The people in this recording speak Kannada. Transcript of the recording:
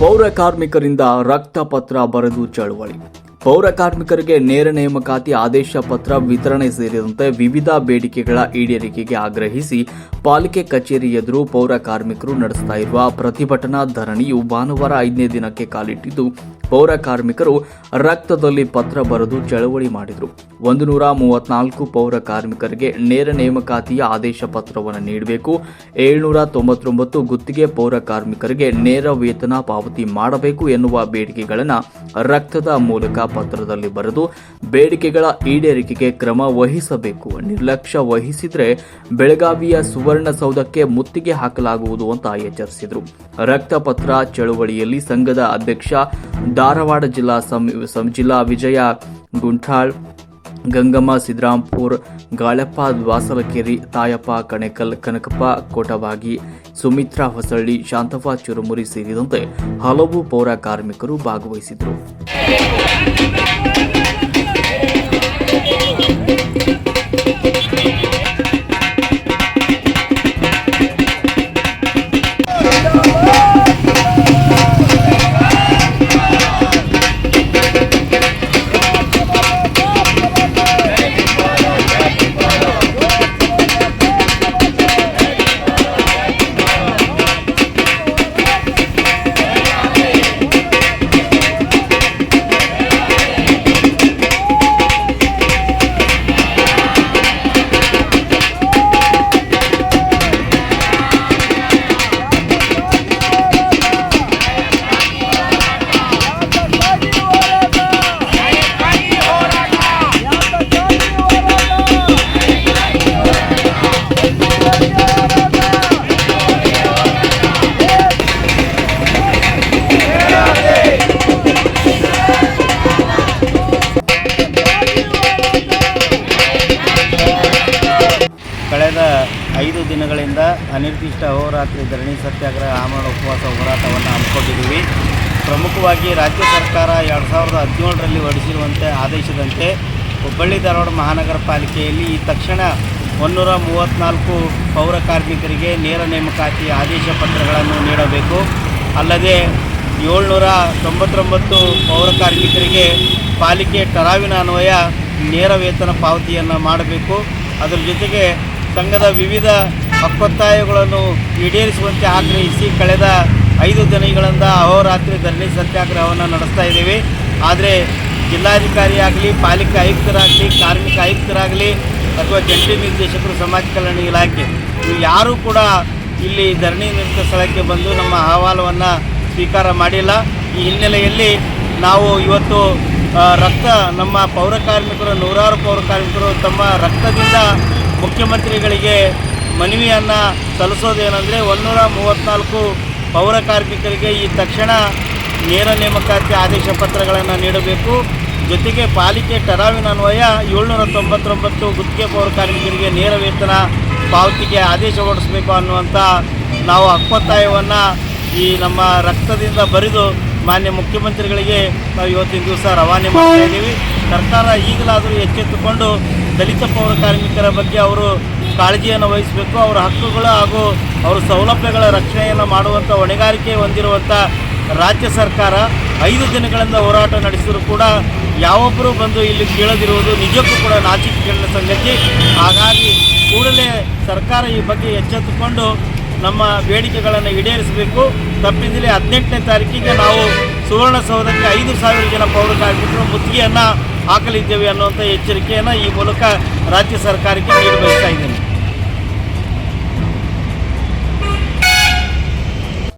ಪೌರ ಕಾರ್ಮಿಕರಿಂದ ರಕ್ತ ಪತ್ರ ಬರೆದು ಚಳವಳಿ. ಪೌರ ಕಾರ್ಮಿಕರಿಗೆ ನೇರ ನೇಮಕಾತಿ ಆದೇಶ ಪತ್ರ ವಿತರಣೆ ಸೇರಿದಂತೆ ವಿವಿಧ ಬೇಡಿಕೆಗಳ ಈಡೇರಿಕೆಗೆ ಆಗ್ರಹಿಸಿ ಪಾಲಿಕೆ ಕಚೇರಿ ಎದುರು ಪೌರ ಕಾರ್ಮಿಕರು ನಡೆಸ್ತಾ ಇರುವ ಪ್ರತಿಭಟನಾ ಧರಣಿಯು ಭಾನುವಾರ ಐದನೇ ದಿನಕ್ಕೆ ಕಾಲಿಟ್ಟಿದ್ದು ಪೌರ ಕಾರ್ಮಿಕರು ರಕ್ತದಲ್ಲಿ ಪತ್ರ ಬರೆದು ಚಳವಳಿ ಮಾಡಿದರು. ಒಂದು ನೂರ ಮೂವತ್ನಾಲ್ಕು ಪೌರ ಕಾರ್ಮಿಕರಿಗೆ ನೇರ ನೇಮಕಾತಿಯ ಆದೇಶ ಪತ್ರವನ್ನು ನೀಡಬೇಕು. ಏಳ್ನೂರ ತೊಂಬತ್ತೊಂಬತ್ತು ಗುತ್ತಿಗೆ ಪೌರ ಕಾರ್ಮಿಕರಿಗೆ ನೇರ ವೇತನ ಪಾವತಿ ಮಾಡಬೇಕು ಎನ್ನುವ ಬೇಡಿಕೆಗಳನ್ನು ರಕ್ತದ ಮೂಲಕ ಪತ್ರದಲ್ಲಿ ಬರೆದು ಬೇಡಿಕೆಗಳ ಈಡೇರಿಕೆಗೆ ಕ್ರಮ ವಹಿಸಬೇಕು. ನಿರ್ಲಕ್ಷ್ಯ ವಹಿಸಿದರೆ ಬೆಳಗಾವಿಯ ಸುವರ್ಣಸೌಧಕ್ಕೆ ಮುತ್ತಿಗೆ ಹಾಕಲಾಗುವುದು ಅಂತ ಎಚ್ಚರಿಸಿದರು. ರಕ್ತಪತ್ರ ಚಳುವಳಿಯಲ್ಲಿ ಸಂಘದ ಅಧ್ಯಕ್ಷ ಧಾರವಾಡ ಜಿಲ್ಲಾ ಸಂ- ಜಿಲ್ಲಾ ವಿಜಯ ಗುಂಠಾಳ್, ಗಂಗಮ್ಮ ಸಿದ್ರಾಂಪುರ್, ಗಾಳಪ್ಪ, ವಾಸಲಕೆರೆ, ತಾಯಪ್ಪ, ಕಣೆಕಲ್, ಕನಕಪ್ಪ ಕೋಟವಾಗಿ ಸುಮಿತ್ರಾ ಹೊಸಳ್ಳಿ, ಶಾಂತಪ್ಪ, ಚುರುಮುರಿ ಸೇರಿದಂತೆ ಹಲವು ಪೌರ ಕಾರ್ಮಿಕರು ಭಾಗವಹಿಸಿದರು ಐದು ದಿನಗಳಿಂದ ಅನಿರ್ದಿಷ್ಟ ಅಹೋರಾತ್ರಿ ಧರಣಿ, ಸತ್ಯಾಗ್ರಹ, ಆಮರಣ, ಉಪವಾಸ, ಹೋರಾಟವನ್ನು ಹಮ್ಮಿಕೊಂಡಿದ್ದೀವಿ. ಪ್ರಮುಖವಾಗಿ ರಾಜ್ಯ ಸರ್ಕಾರ ಎರಡು ಸಾವಿರದ ಹದಿನೇಳರಲ್ಲಿ ಹೊರಡಿಸಿರುವಂತೆ ಆದೇಶದಂತೆ ಹುಬ್ಬಳ್ಳಿ, ಧಾರವಾಡ ಮಹಾನಗರ ಪಾಲಿಕೆಯಲ್ಲಿ ಈ ತಕ್ಷಣ ಮುನ್ನೂರ ಮೂವತ್ತ್ನಾಲ್ಕು ಪೌರ ಕಾರ್ಮಿಕರಿಗೆ ನೇರ ನೇಮಕಾತಿ ಆದೇಶ ಪತ್ರಗಳನ್ನು ನೀಡಬೇಕು. ಅಲ್ಲದೆ ಏಳ್ನೂರ ತೊಂಬತ್ತೊಂಬತ್ತು ಪೌರ ಕಾರ್ಮಿಕರಿಗೆ ಪಾಲಿಕೆ, ಟರಾವಿನ ಅನ್ವಯ, ನೇರ ವೇತನ ಪಾವತಿಯನ್ನು ಮಾಡಬೇಕು. ಅದರ ಜೊತೆಗೆ ಸಂಘದ ವಿವಿಧ ಹಕ್ಕೊತ್ತಾಯಗಳನ್ನು ಈಡೇರಿಸುವಂತೆ ಆಗ್ರಹಿಸಿ ಕಳೆದ ಐದು ದಿನಗಳಿಂದ ಅಹೋರಾತ್ರಿ ಧರಣಿ ಸತ್ಯಾಗ್ರಹವನ್ನು ನಡೆಸ್ತಾ ಇದ್ದೀವಿ. ಆದರೆ ಜಿಲ್ಲಾಧಿಕಾರಿಯಾಗಲಿ, ಪಾಲಿಕೆ ಆಯುಕ್ತರಾಗಲಿ, ಕಾರ್ಮಿಕ ಆಯುಕ್ತರಾಗಲಿ ಅಥವಾ ಜಂಟಿ ನಿರ್ದೇಶಕರು, ಸಮಾಜ ಕಲ್ಯಾಣ ಇಲಾಖೆ ಯಾರೂ ಕೂಡ ಇಲ್ಲಿ ಧರಣಿ ನಿರತ ಸ್ಥಳಕ್ಕೆ ಬಂದು ನಮ್ಮ ಅಹವಾಲವನ್ನು ಸ್ವೀಕಾರ ಮಾಡಿಲ್ಲ. ಈ ಹಿನ್ನೆಲೆಯಲ್ಲಿ ನಾವು ಇವತ್ತು ರಕ್ತ ನಮ್ಮ ಪೌರ ಕಾರ್ಮಿಕರು, ನೂರಾರು ಪೌರ ಕಾರ್ಮಿಕರು ತಮ್ಮ ರಕ್ತದಿಂದ ಮುಖ್ಯಮಂತ್ರಿಗಳಿಗೆ ಮನವಿಯನ್ನು ಸಲ್ಲಿಸೋದೇನೆಂದರೆ ಒಂದೂರ ಮೂವತ್ತ್ನಾಲ್ಕು ಪೌರ ಕಾರ್ಮಿಕರಿಗೆ ಈ ತಕ್ಷಣ ನೇರ ನೇಮಕಾತಿ ಆದೇಶ ಪತ್ರಗಳನ್ನು ನೀಡಬೇಕು. ಜೊತೆಗೆ ಪಾಲಿಕೆ ಟರಾವಿನ ಅನ್ವಯ ಏಳ್ನೂರ ತೊಂಬತ್ತೊಂಬತ್ತು ಗುತ್ತಿಗೆ ಪೌರ ಕಾರ್ಮಿಕರಿಗೆ ನೇರ ವೇತನ ಪಾವತಿಗೆ ಆದೇಶ ಹೊರಡಿಸಬೇಕು ಅನ್ನುವಂಥ ನಾವು ಹಕ್ಕೊತ್ತಾಯವನ್ನು ಈ ನಮ್ಮ ರಕ್ತದಿಂದ ಬರೆದು ಮಾನ್ಯ ಮುಖ್ಯಮಂತ್ರಿಗಳಿಗೆ ನಾವು ಇವತ್ತಿನ ದಿವಸ ರವಾನೆ ಮಾಡ್ತಾ ಇದ್ದೀವಿ. ಸರ್ಕಾರ ಈಗಲಾದರೂ ಎಚ್ಚೆತ್ತುಕೊಂಡು ದಲಿತ ಪೌರ ಕಾರ್ಮಿಕರ ಬಗ್ಗೆ ಅವರು ಕಾಳಜಿಯನ್ನು ವಹಿಸಬೇಕು. ಅವರ ಹಕ್ಕುಗಳು ಹಾಗೂ ಅವರ ಸೌಲಭ್ಯಗಳ ರಕ್ಷಣೆಯನ್ನು ಮಾಡುವಂಥ ಹೊಣೆಗಾರಿಕೆ ಹೊಂದಿರುವಂಥ ರಾಜ್ಯ ಸರ್ಕಾರ ಐದು ದಿನಗಳಿಂದ ಹೋರಾಟ ನಡೆಸಿದರೂ ಕೂಡ ಯಾವೊಬ್ಬರೂ ಬಂದು ಇಲ್ಲಿ ಕೇಳದಿರುವುದು ನಿಜಕ್ಕೂ ಕೂಡ ನಾಚಿಕೆಗೇಡಿನ ಸಂಗತಿ. ಹಾಗಾಗಿ ಕೂಡಲೇ ಸರ್ಕಾರ ಈ ಬಗ್ಗೆ ಎಚ್ಚೆತ್ತುಕೊಂಡು ನಮ್ಮ ಬೇಡಿಕೆಗಳನ್ನು ಈಡೇರಿಸಬೇಕು. ತಪ್ಪಿದಲ್ಲಿ ಹದಿನೆಂಟನೇ ತಾರೀಕಿಗೆ ನಾವು ಸುವರ್ಣಸೌಧಕ್ಕೆ ಐದು ಸಾವಿರ ಜನ ಪೌರ ಕಾರ್ಮಿಕರು ಮುತ್ತಿಗೆಯನ್ನು ಹಾಕಲಿದ್ದೇವೆ ಅನ್ನುವಂಥ ಎಚ್ಚರಿಕೆಯನ್ನು ಈ ಮೂಲಕ ರಾಜ್ಯ ಸರ್ಕಾರಕ್ಕೆ ನೀಡಬಯಸ್ತಾ ಇದ್ದೇನೆ.